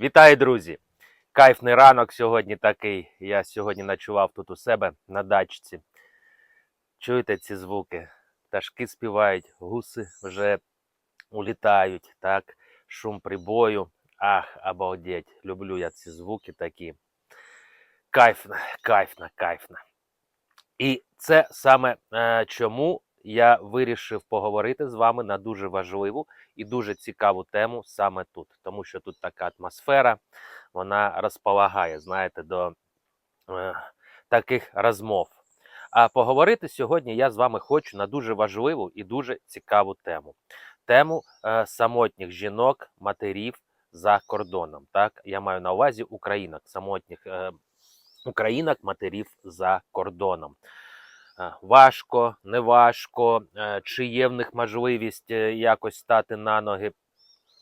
Вітаю, друзі! Кайфний ранок сьогодні такий. Я сьогодні ночував тут у себе на дачці. Чуєте ці звуки? Пташки співають, гуси вже улітають, так? Шум прибою. Ах, обалдеть. Люблю я ці звуки такі. Кайфно, кайфно, кайфно. І це саме е, чому я вирішив поговорити з вами на дуже важливу і дуже цікаву тему саме тут, тому що тут така атмосфера, вона розполагає, знаєте, до е, таких розмов. А поговорити сьогодні я з вами хочу на дуже важливу і дуже цікаву тему: тему е, самотніх жінок, матерів за кордоном. Так, я маю на увазі українок, самотніх е, українок, матерів за кордоном. Важко, не важко, е, чи є в них можливість е, якось стати на ноги,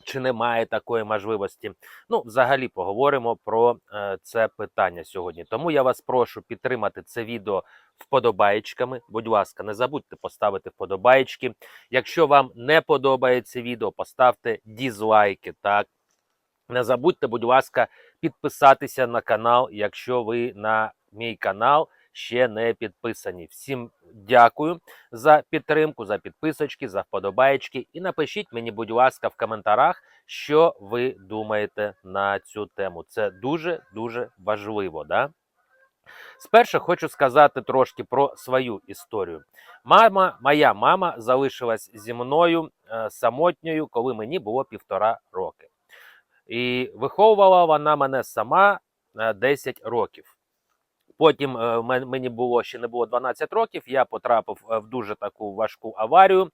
чи немає такої можливості. Ну, взагалі поговоримо про е, це питання сьогодні. Тому я вас прошу підтримати це відео вподобаєчками. Будь ласка, не забудьте поставити вподобаєчки. Якщо вам не подобається відео, поставте дізлайки. Так, не забудьте, будь ласка, підписатися на канал, якщо ви на мій канал ще не підписані. Всім дякую за підтримку, за підписочки, за вподобаєчки. І напишіть мені, будь ласка, в коментарях, що ви думаєте на цю тему. Це дуже дуже важливо. Да? Спершу хочу сказати трошки про свою історію. Мама, моя мама залишилась зі мною е, самотньою, коли мені було півтора роки. І виховувала вона мене сама е, 10 років. Потім е, мені було ще не було 12 років. Я потрапив е, в дуже таку важку аварію.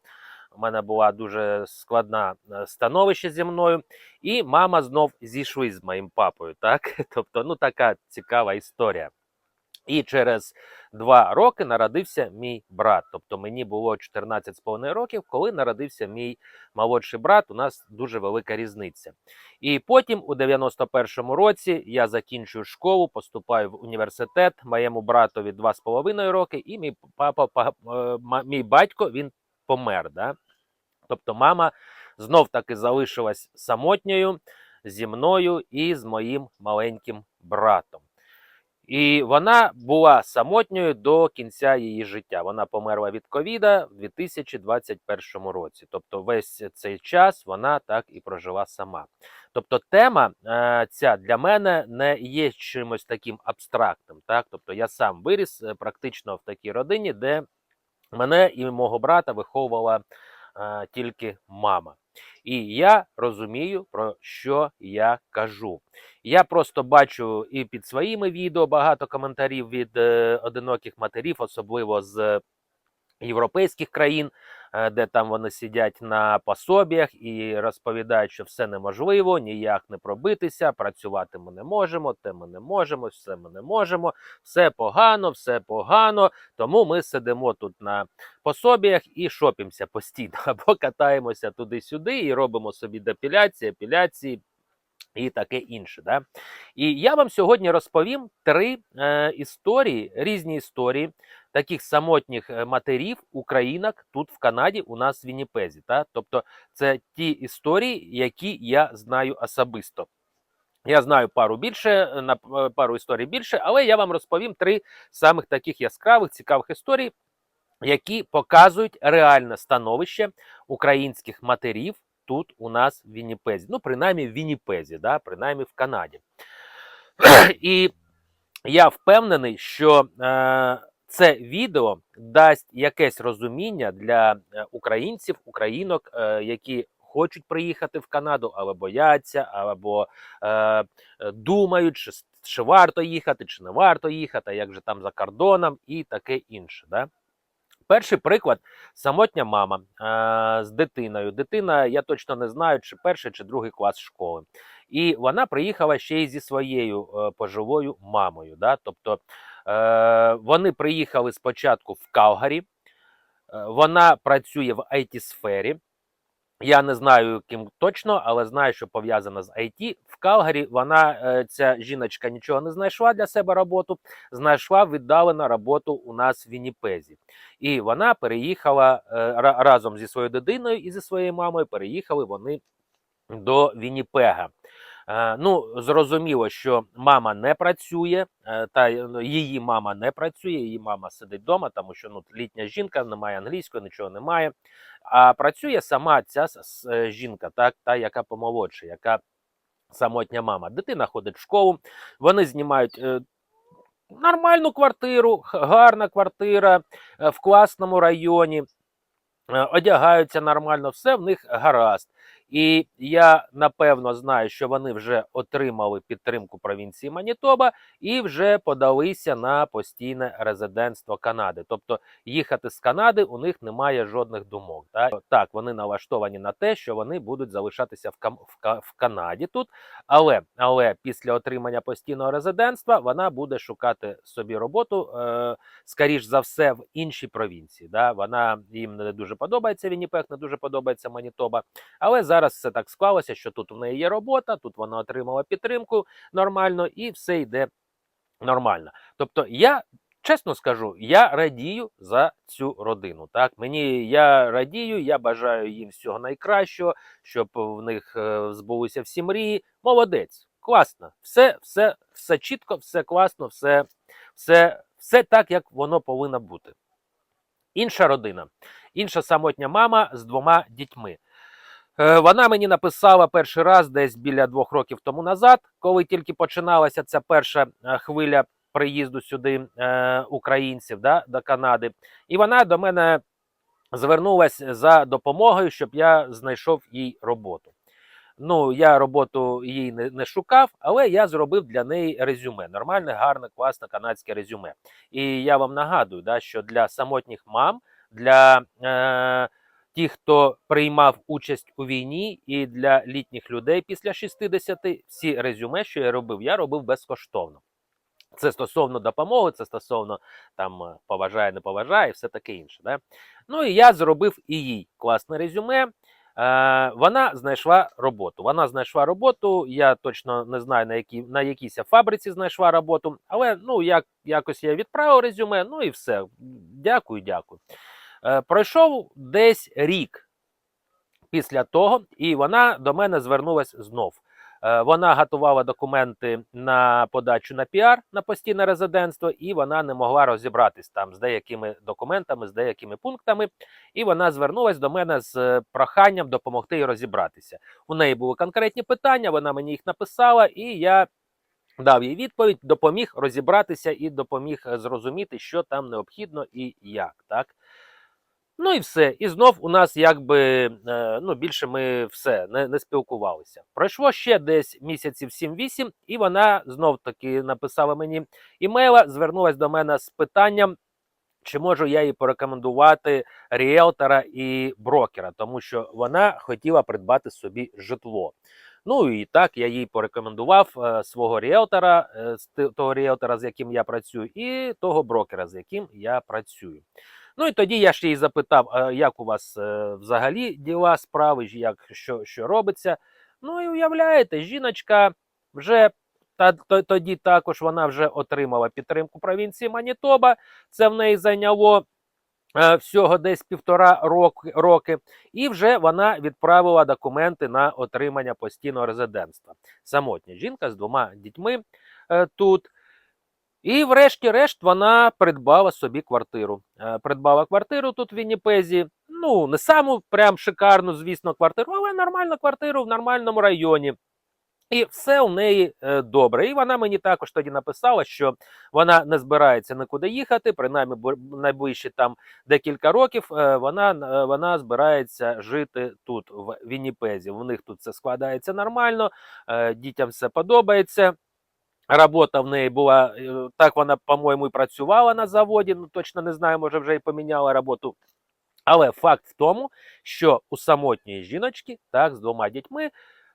У мене була дуже складна е, становище зі мною, і мама знов зійшли з моїм папою. Так, тобто, ну така цікава історія. І через два роки народився мій брат. Тобто мені було 14,5 років, коли народився мій молодший брат. У нас дуже велика різниця. І потім, у 91-му році, я закінчую школу, поступаю в університет. Моєму братові 2,5 роки, і мій папа, па- е, мій батько він помер. Да? Тобто, мама знов таки залишилась самотньою зі мною і з моїм маленьким братом. І вона була самотньою до кінця її життя. Вона померла від ковіда в 2021 році. Тобто, весь цей час вона так і прожила сама. Тобто, тема е, ця для мене не є чимось таким абстрактним. Так, тобто я сам виріс е, практично в такій родині, де мене і мого брата виховувала е, тільки мама. І я розумію, про що я кажу. Я просто бачу і під своїми відео багато коментарів від е, одиноких матерів, особливо з європейських країн, е, де там вони сидять на пособіях і розповідають, що все неможливо, ніяк не пробитися, працювати ми не можемо, те ми не можемо, все ми не можемо, все погано, все погано. Тому ми сидимо тут на пособіях і шопімося постійно, або катаємося туди-сюди і робимо собі депіляції, апеляції. І таке інше, да? І я вам сьогодні розповім три е, історії, різні історії таких самотніх е, матерів, українок тут в Канаді, у нас в Вінніпезі. Та? Тобто, це ті історії, які я знаю особисто. Я знаю пару більше, на е, пару історій більше, але я вам розповім три самих таких яскравих, цікавих історій, які показують реальне становище українських матерів тут у нас в Вінніпезі. Ну, принаймні в Вінніпезі, да? принаймні в Канаді. І я впевнений, що е, це відео дасть якесь розуміння для е, українців, українок, е, які хочуть приїхати в Канаду, але бояться, або е, думають, чи, чи варто їхати, чи не варто їхати, як же там за кордоном, і таке інше. Да? Перший приклад самотня мама е, з дитиною. Дитина, я точно не знаю, чи перший, чи другий клас школи. І вона приїхала ще й зі своєю е, пожилою мамою. Да? Тобто е, вони приїхали спочатку в Калгарі, е, вона працює в it сфері Я не знаю, ким точно, але знаю, що пов'язана з IT. В Калгарі вона, е, ця жіночка, нічого не знайшла для себе роботу, знайшла віддалену роботу у нас в Вінніпезі. І вона переїхала е, ра- разом зі своєю дитиною і зі своєю мамою. Переїхали вони до Вінніпега. Е, Ну, зрозуміло, що мама не працює, е, та ну, її мама не працює, її мама сидить вдома, тому що ну, літня жінка, немає англійської, нічого немає. А працює сама ця е, жінка, так, та, яка помолодша, яка самотня мама. Дитина ходить в школу, вони знімають нормальну квартиру, гарна квартира в класному районі, одягаються нормально, все в них гаразд. І я напевно знаю, що вони вже отримали підтримку провінції Манітоба і вже подалися на постійне резидентство Канади. Тобто їхати з Канади у них немає жодних думок. Так, так вони налаштовані на те, що вони будуть залишатися в, в, в Канаді тут. Але, але після отримання постійного резидентства вона буде шукати собі роботу, е, скоріш за все, в іншій провінції. Да? Вона їм не дуже подобається Вінніпех, не дуже подобається Манітоба. Але зараз все так склалося, що тут в неї є робота, тут вона отримала підтримку нормально, і все йде нормально. Тобто, я чесно скажу, я радію за цю родину. Так, мені я радію, я бажаю їм всього найкращого, щоб в них е, збулися всі мрії. Молодець, класно, все, все, все чітко, все класно, все, все, все так, як воно повинно бути. Інша родина, інша самотня мама з двома дітьми. Е, Вона мені написала перший раз десь біля двох років тому назад, коли тільки починалася ця перша е, хвиля приїзду сюди е, українців да, до Канади. І вона до мене звернулася за допомогою, щоб я знайшов їй роботу. Ну, я роботу їй не, не шукав, але я зробив для неї резюме. Нормальне, гарне, класне канадське резюме. І я вам нагадую, да, що для самотніх мам, для е, тих, хто приймав участь у війні, і для літніх людей після 60, всі резюме, що я робив, я робив безкоштовно. Це стосовно допомоги, це стосовно там е, поважає, не поважає, і все таке інше. Да? Ну і я зробив і їй класне резюме. Е, вона знайшла роботу. Вона знайшла роботу. Я точно не знаю на якій на якійсь фабриці знайшла роботу, але ну як якось я відправив резюме. Ну і все. Дякую, дякую. Е, пройшов десь рік після того, і вона до мене звернулася знов. Е, Вона готувала документи на подачу на піар на постійне резидентство, і вона не могла розібратись там з деякими документами, з деякими пунктами. І вона звернулася до мене з е, проханням допомогти їй розібратися. У неї були конкретні питання, вона мені їх написала, і я дав їй відповідь, допоміг розібратися і допоміг зрозуміти, що там необхідно і як. Так? Ну і все. І знов у нас якби е, ну, більше ми все не, не спілкувалися. Пройшло ще десь місяців 7-8, і вона знов таки написала мені імейла, звернулася до мене з питанням. Чи можу я їй порекомендувати ріелтора і брокера, тому що вона хотіла придбати собі житло. Ну і так я їй порекомендував е, свого ріелтора, е, того ріелтора, з яким я працюю, і того брокера, з яким я працюю. Ну і тоді я ж її запитав, а як у вас е, взагалі діла, справи, як що, що робиться. Ну і уявляєте, жіночка вже та то- тоді також вона вже отримала підтримку провінції Манітоба. Це в неї зайняло е, всього десь півтора роки, роки, і вже вона відправила документи на отримання постійного резидентства. Самотня жінка з двома дітьми е, тут. І, врешті-решт, вона придбала собі квартиру. Е, Придбала квартиру тут в Вінніпезі. Ну, не саму прям шикарну, звісно, квартиру, але нормальну квартиру в нормальному районі. І все у неї е, добре. І вона мені також тоді написала, що вона не збирається нікуди їхати, принаймні найближчі там декілька років. е, Вона, вона збирається жити тут, в Вінніпезі. У них тут все складається нормально, дітям все подобається. Робота в неї була е, так. Вона, по-моєму, і працювала на заводі. Ну точно не знаю, може вже і поміняла роботу. Але факт в тому, що у самотньої жіночки, так, з двома дітьми,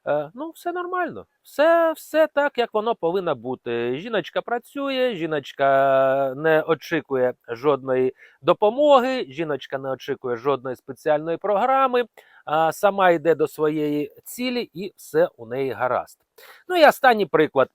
е, ну, все нормально. Все, все так, як воно повинно бути. Жіночка працює, жіночка не очікує жодної допомоги, жіночка не очікує жодної спеціальної програми, а сама йде до своєї цілі, і все у неї гаразд. Ну і останній приклад.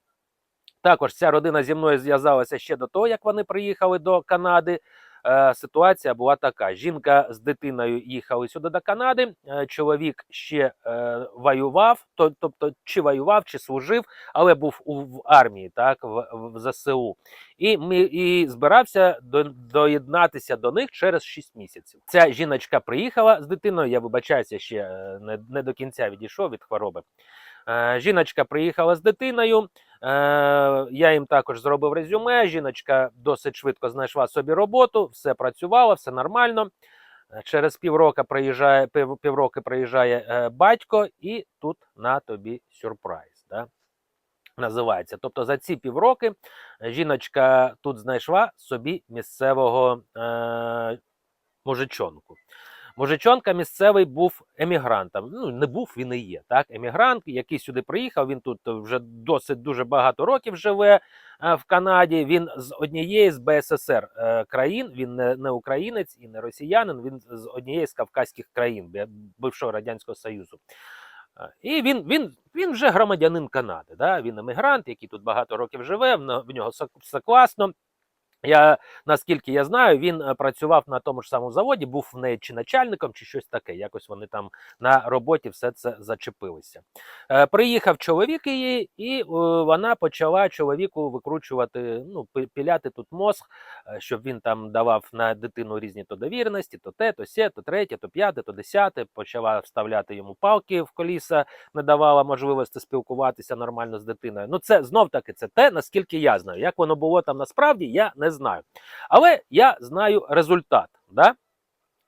Також ця родина зі мною зв'язалася ще до того, як вони приїхали до Канади. е, ситуація була така: жінка з дитиною їхали сюди до Канади. е, Чоловік ще е, воював, тобто чи воював, чи служив, але був в армії, так в, в ЗСУ. І ми і збирався до, доєднатися до них через 6 місяців. Ця жіночка приїхала з дитиною. Я вибачаюся, ще не, не до кінця відійшов від хвороби. Е, жіночка приїхала з дитиною. Е, я їм також зробив резюме. Жіночка досить швидко знайшла собі роботу, все працювало, все нормально. Е, Через півроку приїжджає пів, півроки приїжджає батько, і тут на тобі сюрприз. Да? Називається. Тобто за ці півроки жіночка тут знайшла собі місцевого е, мужичонку. Мужичонка місцевий був емігрантом. Ну, не був, він і є. Так? Емігрант, який сюди приїхав. Він тут вже досить дуже багато років живе е, в Канаді. Він з однієї з БССР е, країн. Він не, не українець і не росіянин. Він з однієї з кавказьких країн бившого радянського союзу. Е, І він, він, він вже громадянин Канади. Да? Він емігрант, який тут багато років живе. В нього все класно. Я наскільки я знаю, він е, працював на тому ж самому заводі, був в неї чи начальником, чи щось таке. Якось вони там на роботі все це зачепилися. Е, приїхав чоловік її, і е, вона почала чоловіку викручувати, ну, піляти тут мозг, е, щоб він там давав на дитину різні то довіреності, то те, то сє, то третє, то п'яте, то десяте. Почала вставляти йому палки в коліса, не давала можливості спілкуватися нормально з дитиною. Ну, це знов таки це те, наскільки я знаю. Як воно було там насправді, я не знаю. Але я знаю результат. Да?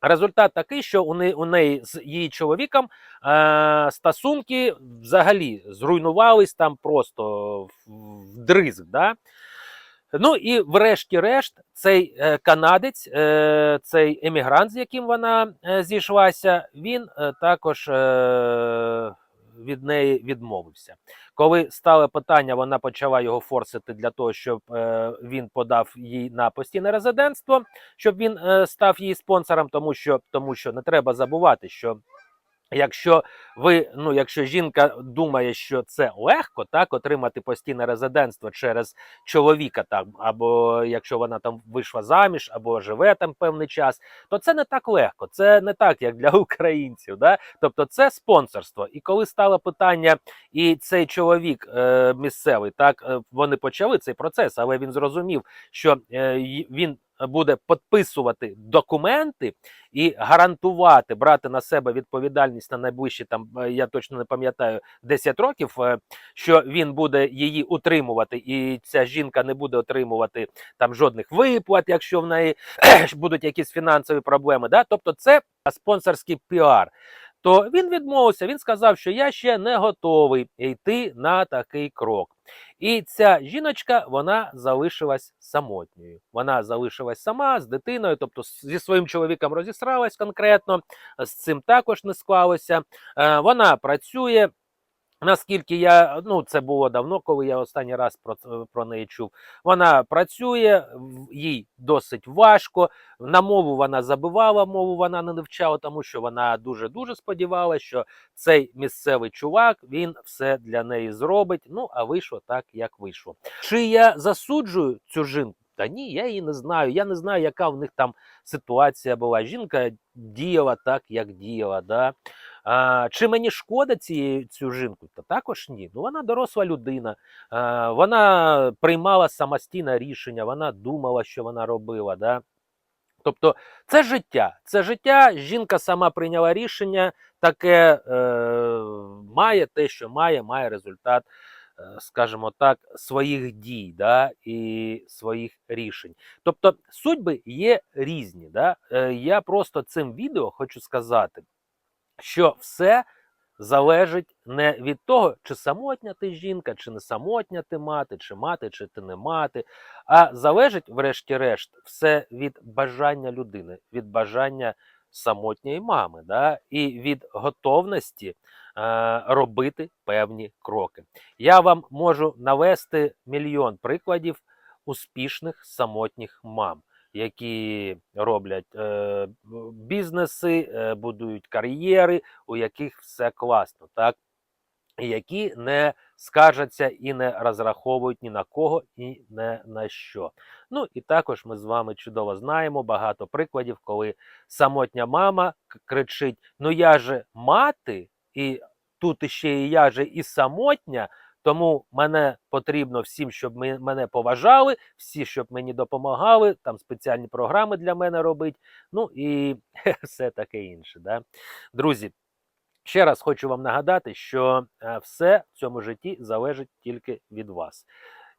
Результат такий, що у неї, у неї з її чоловіком е, стосунки взагалі зруйнувались там просто в, в дризг. Да? Ну і врешті-решт, цей е, канадець, е, цей емігрант, з яким вона е, зійшлася, він е, також е, від неї відмовився. Коли стало питання, вона почала його форсити для того, щоб е, він подав їй на постійне резидентство, щоб він е, став її спонсором, тому що, тому що не треба забувати, що. Якщо ви, ну якщо жінка думає, що це легко, так отримати постійне резидентство через чоловіка, так або якщо вона там вийшла заміж, або живе там певний час, то це не так легко. Це не так, як для українців. Да? Тобто це спонсорство. І коли стало питання, і цей чоловік е, місцевий, так е, вони почали цей процес, але він зрозумів, що е, він буде підписувати документи і гарантувати брати на себе відповідальність на найближчі там е, я точно не пам'ятаю 10 років, е, що він буде її утримувати, і ця жінка не буде отримувати там жодних виплат, якщо в неї будуть якісь фінансові проблеми. Да? Тобто, це спонсорський піар. То він відмовився. Він сказав, що я ще не готовий йти на такий крок. І ця жіночка вона залишилась самотньою. Вона залишилась сама з дитиною, тобто зі своїм чоловіком розісралась конкретно, з цим також не склалося. Е, Вона працює. Наскільки я ну це було давно, коли я останній раз про про неї чув. Вона працює, їй досить важко. На мову вона забивала, мову вона не вивчала, тому що вона дуже дуже сподівалася, що цей місцевий чувак він все для неї зробить. Ну а вийшло так, як вийшло. Чи я засуджую цю жінку? Та ні, я її не знаю. Я не знаю, яка в них там ситуація була. Жінка діяла так, як діяла. Да? А, чи мені шкода цієї цю жінку? Та також ні. Ну вона доросла людина, а, вона приймала самостійне рішення, вона думала, що вона робила. Да? Тобто це життя. Це життя. Жінка сама прийняла рішення, таке е, має те, що має, має результат, скажімо так, своїх дій да, і своїх рішень. Тобто судьби є різні. Да? Е, я просто цим відео хочу сказати, що все залежить не від того, чи самотня ти жінка, чи не самотня ти мати, чи мати, чи ти не мати, а залежить, врешті-решт, все від бажання людини, від бажання самотньої мами, да? і від готовності робити певні кроки. Я вам можу навести мільйон прикладів успішних самотніх мам. Які роблять е, бізнеси, е, будують кар'єри, у яких все класно, так які не скаржаться і не розраховують ні на кого і не на що. Ну і також ми з вами чудово знаємо багато прикладів, коли самотня мама кричить: Ну я же мати, і тут іще і я же і самотня. Тому мене потрібно всім, щоб ми, мене поважали, всі, щоб мені допомагали, там спеціальні програми для мене робить. Ну і все таке інше. Да? Друзі, ще раз хочу вам нагадати, що е, все в цьому житті залежить тільки від вас.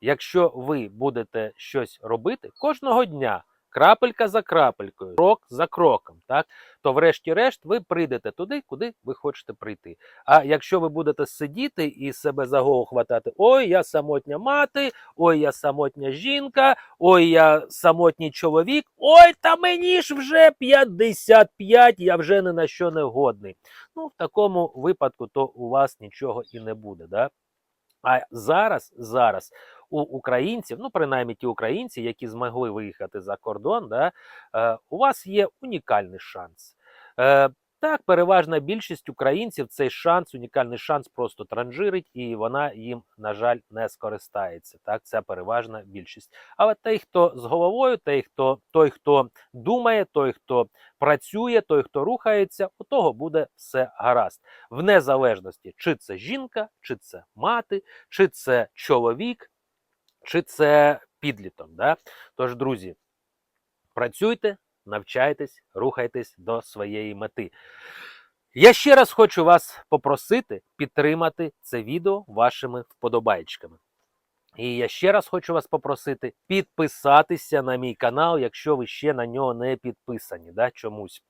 Якщо ви будете щось робити кожного дня, крапелька за крапелькою, крок за кроком, так то, врешті-решт, ви прийдете туди, куди ви хочете прийти. А якщо ви будете сидіти і себе за голову хватати, ой, я самотня мати, ой, я самотня жінка, ой, я самотній чоловік, ой, та мені ж вже 55, я вже ні на що не годний. Ну, в такому випадку то у вас нічого і не буде. Да? А зараз, зараз у українців, ну принаймні ті українці, які змогли виїхати за кордон, да, е, у вас є унікальний шанс. Е, так, переважна більшість українців цей шанс, унікальний шанс просто транжирить, і вона їм, на жаль, не скористається. Так, це переважна більшість. Але той, хто з головою, той, хто, той, хто думає, той, хто працює, той, хто рухається, у того буде все гаразд. В незалежності, чи це жінка, чи це мати, чи це чоловік, чи це підліток. Да? Тож, друзі, працюйте, навчайтесь, рухайтесь до своєї мети. Я ще раз хочу вас попросити підтримати це відео вашими вподобайчиками. І я ще раз хочу вас попросити підписатися на мій канал, якщо ви ще на нього не підписані, да, чомусь.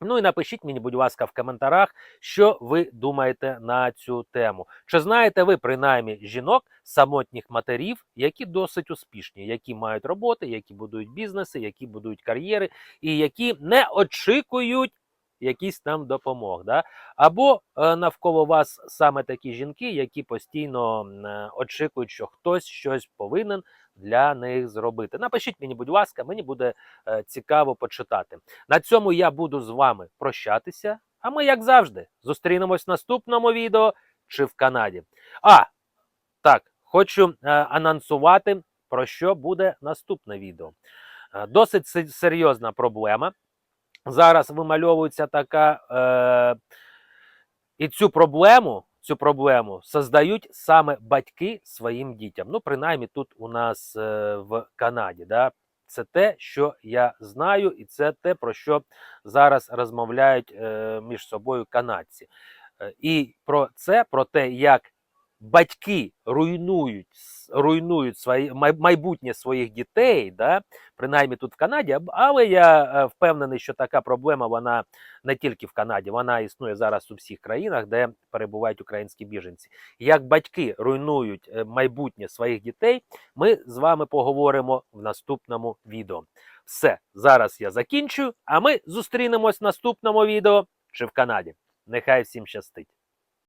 Ну і напишіть мені, будь ласка, в коментарях, що ви думаєте на цю тему. Чи знаєте ви принаймні жінок, самотніх матерів, які досить успішні, які мають роботи, які будують бізнеси, які будують кар'єри, і які не очікують якісь там допомог. Да? Або е, навколо вас саме такі жінки, які постійно е, очікують, що хтось щось повинен для них зробити. Напишіть мені, будь ласка, мені буде е, цікаво почитати. На цьому я буду з вами прощатися. А ми, як завжди, зустрінемось в наступному відео чи в Канаді. А, так, хочу е, анонсувати, про що буде наступне відео. Е, досить серйозна проблема. Зараз вимальовується така. Е, і цю проблему, цю проблему создають саме батьки своїм дітям. Ну, принаймні, тут у нас е, в Канаді. Да? Це те, що я знаю, і це те, про що зараз розмовляють е, між собою канадці. Е, і про це, про те, як батьки руйнують, руйнують свої, майбутнє своїх дітей, да? принаймні тут в Канаді, але я е, впевнений, що така проблема вона не тільки в Канаді, вона існує зараз у всіх країнах, де перебувають українські біженці. Як батьки руйнують е, майбутнє своїх дітей, ми з вами поговоримо в наступному відео. Все, зараз я закінчую, а ми зустрінемось в наступному відео чи в Канаді. Нехай всім щастить!